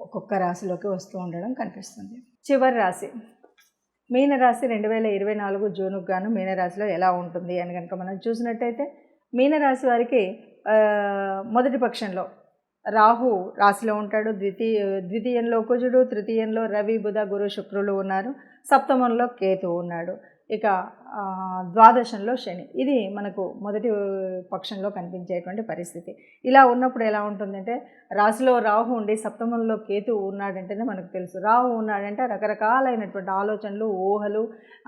ఒక్కొక్క రాశిలోకి వస్తూ ఉండడం కనిపిస్తుంది. చివరి రాశి. మీనరాశి రెండు వేల ఇరవై నాలుగు జూన్కు గాను మీనరాశిలో ఎలా ఉంటుంది అని కనుక మనం చూసినట్టయితే మీనరాశి వారికి మొదటి పక్షంలో రాహు రాశిలో ఉంటాడు. ద్వితీయ ద్వితీయంలో కుజుడు తృతీయంలో రవి బుధ గురు శుక్రులు ఉన్నారు. సప్తమంలో కేతు ఉన్నాడు. ఇక ద్వాదశంలో శని. ఇది మనకు మొదటి పక్షంలో కనిపించేటువంటి పరిస్థితి. ఇలా ఉన్నప్పుడు ఎలా ఉంటుందంటే రాశిలో రాహు ఉండి సప్తమంలో కేతు ఉన్నాడంటేనే మనకు తెలుసు. రాహు ఉన్నాడంటే రకరకాలైనటువంటి ఆలోచనలు ఊహలు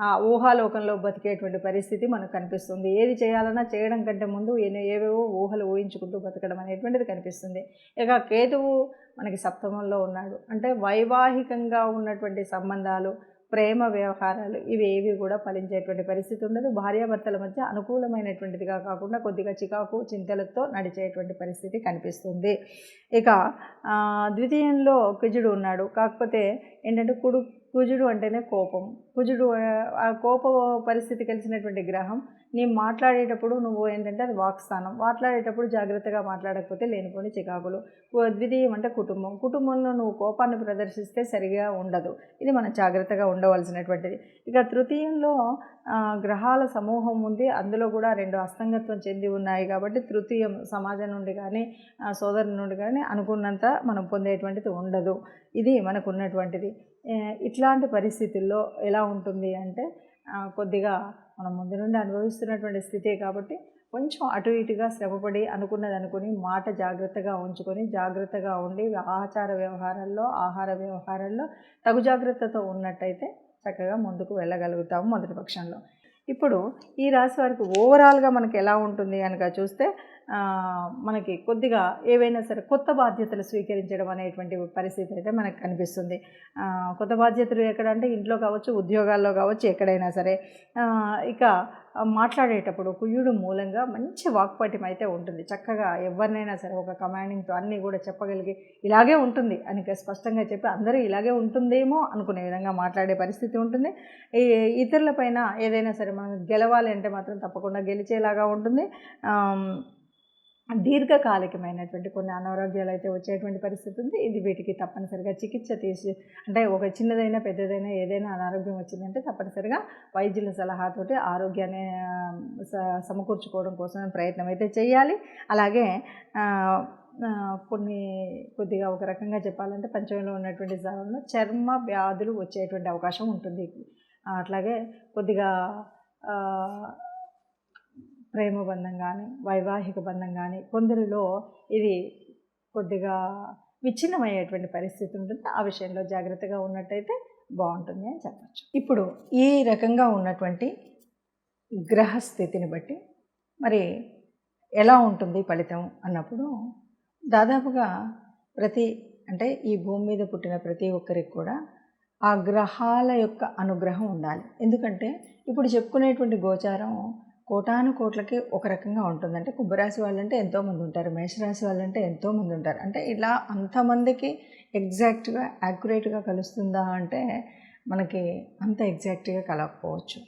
ఆ ఊహాలోకంలో బతికేటువంటి పరిస్థితి మనకు కనిపిస్తుంది. ఏది చేయాలన్నా చేయడం కంటే ముందు ఎన్నో ఏవేవో ఊహలు ఊహించుకుంటూ బతకడం అనేటువంటిది కనిపిస్తుంది. ఇక కేతువు మనకి సప్తమంలో ఉన్నాడు. అంటే వైవాహికంగా ఉన్నటువంటి సంబంధాలు ప్రేమ వ్యవహారాలు ఇవి ఏవి కూడా ఫలించేటువంటి పరిస్థితి ఉండదు. భార్యాభర్తల మధ్య అనుకూలమైనటువంటిదిగా కాకుండా కొద్దిగా చికాకు చింతలతో నడిచేటువంటి పరిస్థితి కనిపిస్తుంది. ఇక ద్వితీయంలో కుజుడు ఉన్నాడు. కాకపోతే ఏంటంటే కుడు కుజుడు అంటేనే కోపం. కుజుడు ఆ, కోప పరిస్థితి కలిసినటువంటి గ్రహం. నీ మాట్లాడేటప్పుడు నువ్వు ఏంటంటే అది వాక్స్థానం. మాట్లాడేటప్పుడు జాగ్రత్తగా మాట్లాడకపోతే లేనిపోని చికాకులు. ద్వితీయం అంటే కుటుంబం. కుటుంబంలో నువ్వు కోపాన్ని ప్రదర్శిస్తే సరిగా ఉండదు. ఇది మనం జాగ్రత్తగా ఉండవలసినటువంటిది. ఇక తృతీయంలో గ్రహాల సమూహం ఉంది. అందులో కూడా రెండు అస్తంగత్వం చెంది ఉన్నాయి కాబట్టి తృతీయం సమాజం నుండి కానీ సోదరుల నుండి కానీ అనుకున్నంత మనం పొందేటువంటిది ఉండదు. ఇది మనకు ఉన్నటువంటిది ఇట్లాంటి పరిస్థితుల్లో ఎలా ఉంటుంది అంటే కొద్దిగా మనం ముందు నుండి అనుభవిస్తున్నటువంటి స్థితే కాబట్టి కొంచెం అటు ఇటుగా శ్రమపడి అనుకున్నది అనుకుని మాట జాగ్రత్తగా ఉంచుకొని జాగ్రత్తగా ఉండి ఆచార వ్యవహారాల్లో ఆహార వ్యవహారాల్లో తగు జాగ్రత్తతో ఉన్నట్టయితే చక్కగా ముందుకు వెళ్ళగలుగుతాము మొదటి పక్షంలో. ఇప్పుడు ఈ రాశి వారికి ఓవరాల్గా మనకి ఎలా ఉంటుంది కనుక చూస్తే మనకి కొద్దిగా ఏవైనా సరే కొత్త బాధ్యతలు స్వీకరించడం అనేటువంటి పరిస్థితి అయితే మనకు కనిపిస్తుంది. కొత్త బాధ్యతలు ఎక్కడంటే ఇంట్లో కావచ్చు ఉద్యోగాల్లో కావచ్చు ఎక్కడైనా సరే. ఇక మాట్లాడేటప్పుడు కుయుడు మూలంగా మంచి వాక్పటిం అయితే ఉంటుంది. చక్కగా ఎవరినైనా సరే ఒక కమాండింగ్తో అన్నీ కూడా చెప్పగలిగి ఇలాగే ఉంటుంది అని స్పష్టంగా చెప్పి అందరూ ఇలాగే ఉంటుందేమో అనుకునే విధంగా మాట్లాడే పరిస్థితి ఉంటుంది. ఈ ఇతరులపైన ఏదైనా సరే మనం గెలవాలి అంటే మాత్రం తప్పకుండా గెలిచేలాగా ఉంటుంది. దీర్ఘకాలికమైనటువంటి కొన్ని అనారోగ్యాలు అయితే వచ్చేటువంటి పరిస్థితి ఉంది. ఇది వీటికి తప్పనిసరిగా చికిత్స తీసి అంటే ఒక చిన్నదైనా పెద్దదైనా ఏదైనా అనారోగ్యం వచ్చిందంటే తప్పనిసరిగా వైద్యుల సలహాతోటి ఆరోగ్యాన్ని స- సమకూర్చుకోవడం కోసం ప్రయత్నం అయితే చేయాలి. అలాగే కొన్ని కొద్దిగా ఒక రకంగా చెప్పాలంటే పంచమంలో ఉన్నటువంటి స్థానంలో చర్మ వ్యాధులు వచ్చేటువంటి అవకాశం ఉంటుంది. అట్లాగే కొద్దిగా ప్రేమ బంధం కానీ వైవాహిక బంధం కానీ కొందరిలో ఇది కొద్దిగా విచ్ఛిన్నమయ్యేటువంటి పరిస్థితి ఉంటుంది. ఆ విషయంలో జాగ్రత్తగా ఉన్నట్టయితే బాగుంటుంది అని చెప్పచ్చు. ఇప్పుడు ఈ రకంగా ఉన్నటువంటి గ్రహ స్థితిని బట్టి మరి ఎలా ఉంటుంది ఫలితం అన్నప్పుడు దాదాపుగా ప్రతి అంటే ఈ భూమి మీద పుట్టిన ప్రతి ఒక్కరికి కూడా ఆ గ్రహాల యొక్క అనుగ్రహం ఉండాలి. ఎందుకంటే ఇప్పుడు చెప్పుకునేటువంటి గోచారం కోటాను కోట్లకి ఒక రకంగా ఉంటుంది అంటే కుంభరాశి వాళ్ళంటే ఎంతోమంది ఉంటారు మేషరాశి వాళ్ళంటే ఎంతోమంది ఉంటారు. అంటే ఇలా అంతమందికి ఎగ్జాక్ట్గా యాక్యురేట్గా కలుస్తుందా అంటే మనకి అంత ఎగ్జాక్ట్గా కలకపోవచ్చు.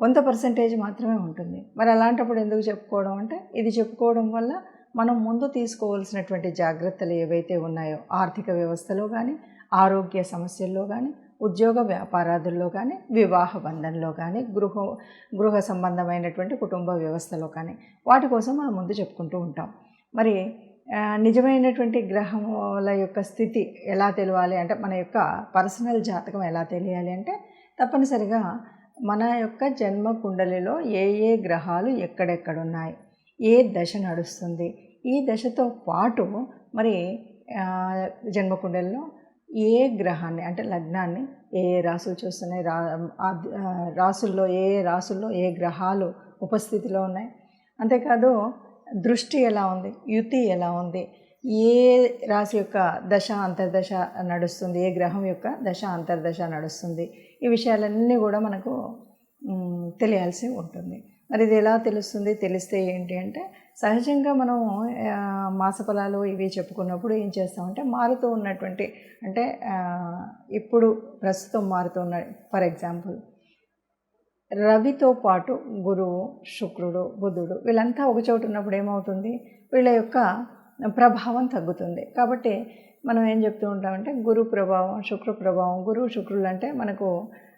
కొంత పర్సంటేజ్ మాత్రమే ఉంటుంది. మరి అలాంటప్పుడు ఎందుకు చెప్పుకోవడం అంటే ఇది చెప్పుకోవడం వల్ల మనం ముందు తీసుకోవాల్సినటువంటి జాగ్రత్తలు ఏవైతే ఉన్నాయో ఆర్థిక వ్యవస్థలో కానీ ఆరోగ్య సమస్యల్లో కానీ ఉద్యోగ వ్యాపారాదుల్లో కానీ వివాహ బంధంలో కానీ గృహ గృహ సంబంధమైనటువంటి కుటుంబ వ్యవస్థలో కానీ వాటి కోసం మనం ముందు చెప్పుకుంటూ ఉంటాం. మరి నిజమైనటువంటి గ్రహముల యొక్క స్థితి ఎలా తెలియాలి అంటే మన యొక్క పర్సనల్ జాతకం ఎలా తెలియాలి అంటే తప్పనిసరిగా మన యొక్క జన్మ కుండలిలో ఏ ఏ గ్రహాలు ఎక్కడెక్కడున్నాయి ఏ దశ నడుస్తుంది ఈ దశతో పాటు మరి జన్మకుండలిలో ఏ గ్రహాన్ని అంటే లగ్నాన్ని ఏ ఏ రాసులు చూస్తున్నాయి రా రాసుల్లో ఏ ఏ రాసుల్లో ఏ గ్రహాలు ఉపస్థితిలో ఉన్నాయి. అంతేకాదు దృష్టి ఎలా ఉంది యుతి ఎలా ఉంది ఏ రాశి యొక్క దశ అంతర్దశ నడుస్తుంది ఏ గ్రహం యొక్క దశ అంతర్దశ నడుస్తుంది ఈ విషయాలన్నీ కూడా మనకు తెలియాల్సి ఉంటుంది. మరి ఇది ఎలా తెలుస్తుంది తెలిస్తే ఏంటి అంటే సహజంగా మనం మాసఫలాలు ఇవి చెప్పుకున్నప్పుడు ఏం చేస్తామంటే మారుతూ ఉన్నటువంటి అంటే ఇప్పుడు ప్రస్తుతం మారుతున్న ఫర్ ఎగ్జాంపుల్ రవితో పాటు గురువు శుక్రుడు బుధుడు వీళ్ళంతా ఒక చోటు ఉన్నప్పుడు ఏమవుతుంది? వీళ్ళ యొక్క ప్రభావం తగ్గుతుంది. కాబట్టి మనం ఏం చెప్తూ ఉంటామంటే గురు ప్రభావం శుక్ర ప్రభావం గురువు శుక్రులు అంటే మనకు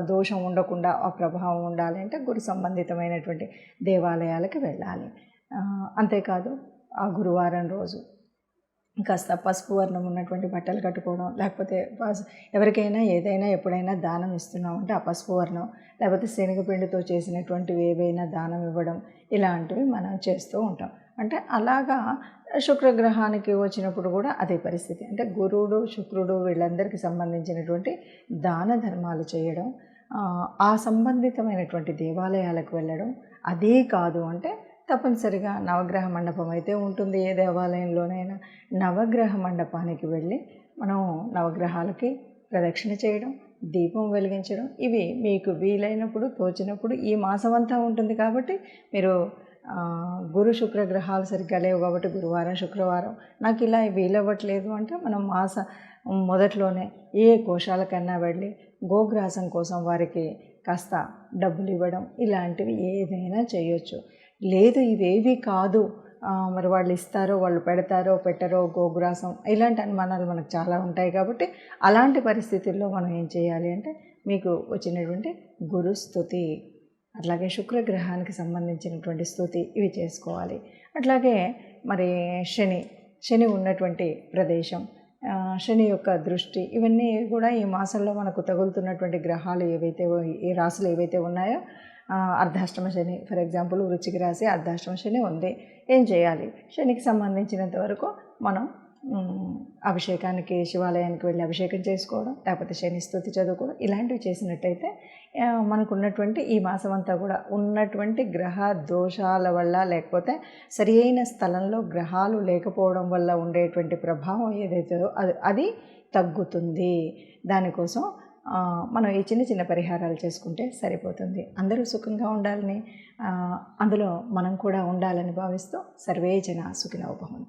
దోషం ఉండకుండా ఆ ప్రభావం ఉండాలి అంటే గురు సంబంధితమైనటువంటి దేవాలయాలకు వెళ్ళాలి. అంతేకాదు ఆ గురువారం రోజు కాస్త పసుపు వర్ణం ఉన్నటువంటి బట్టలు కట్టుకోవడం లేకపోతే ఎవరికైనా ఏదైనా ఎప్పుడైనా దానం ఇస్తున్నాం అంటే ఆ పసుపు వర్ణం లేకపోతే శనగపిండితో చేసినటువంటివి ఏవైనా దానం ఇవ్వడం ఇలాంటివి మనం చేస్తూ ఉంటాం. అంటే అలాగా శుక్రగ్రహానికి వచ్చినప్పుడు కూడా అదే పరిస్థితి. అంటే గురువుడు శుక్రుడు వీళ్ళందరికీ సంబంధించినటువంటి దాన ధర్మాలు చేయడం ఆ సంబంధితమైనటువంటి దేవాలయాలకు వెళ్ళడం అదే కాదు అంటే తప్పనిసరిగా నవగ్రహ మండపం అయితే ఉంటుంది. ఏ దేవాలయంలోనైనా నవగ్రహ మండపానికి వెళ్ళి మనం నవగ్రహాలకి ప్రదక్షిణ చేయడం దీపం వెలిగించడం ఇవి మీకు వీలైనప్పుడు తోచినప్పుడు ఈ మాసం అంతా ఉంటుంది కాబట్టి మీరు గురు శుక్ర గ్రహాలు సరిగ్గా లేవు కాబట్టి గురువారం శుక్రవారం. నాకు ఇలా వీలవ్వట్లేదు అంటే మనం మాస మొదట్లోనే ఏ కోశాలకన్నా వెళ్ళి గోగ్రాసం కోసం వారికి కాస్త డబ్బులు ఇవ్వడం ఇలాంటివి ఏదైనా చేయొచ్చు. లేదు ఇవేవి కాదు. మరి వాళ్ళు ఇస్తారో వాళ్ళు పెడతారో పెట్టరో గోగ్రాసం ఇలాంటి అనుమానాలు మనకు చాలా ఉంటాయి కాబట్టి అలాంటి పరిస్థితుల్లో మనం ఏం చేయాలి అంటే మీకు వచ్చినటువంటి గురుస్థుతి అట్లాగే శుక్రగ్రహానికి సంబంధించినటువంటి స్థుతి ఇవి చేసుకోవాలి. అట్లాగే మరి శని శని ఉన్నటువంటి ప్రదేశం శని యొక్క దృష్టి ఇవన్నీ కూడా ఈ మాసంలో మనకు తగులుతున్నటువంటి గ్రహాలు ఏవైతే ఈ రాశులు ఏవైతే ఉన్నాయో అర్ధాష్టమ శని ఫర్ ఎగ్జాంపుల్ వృచ్చిక రాశి అర్ధాష్టమ శని ఉంది. ఏం చేయాలి? శనికి సంబంధించినంత వరకు మనం అభిషేకానికి శివాలయానికి వెళ్ళి అభిషేకం చేసుకోవడం లేకపోతే శని స్థుతి చదువుకోవడం ఇలాంటివి చేసినట్టయితే మనకు ఉన్నటువంటి ఈ మాసం అంతా కూడా ఉన్నటువంటి గ్రహ దోషాల వల్ల లేకపోతే సరి అయిన స్థలంలో గ్రహాలు లేకపోవడం వల్ల ఉండేటువంటి ప్రభావం ఏదైతే అది అది తగ్గుతుంది. దానికోసం మనం ఈ చిన్న చిన్న పరిహారాలు చేసుకుంటే సరిపోతుంది. అందరూ సుఖంగా ఉండాలని అందులో మనం కూడా ఉండాలని భావిస్తూ సర్వే జన సుఖినోభవం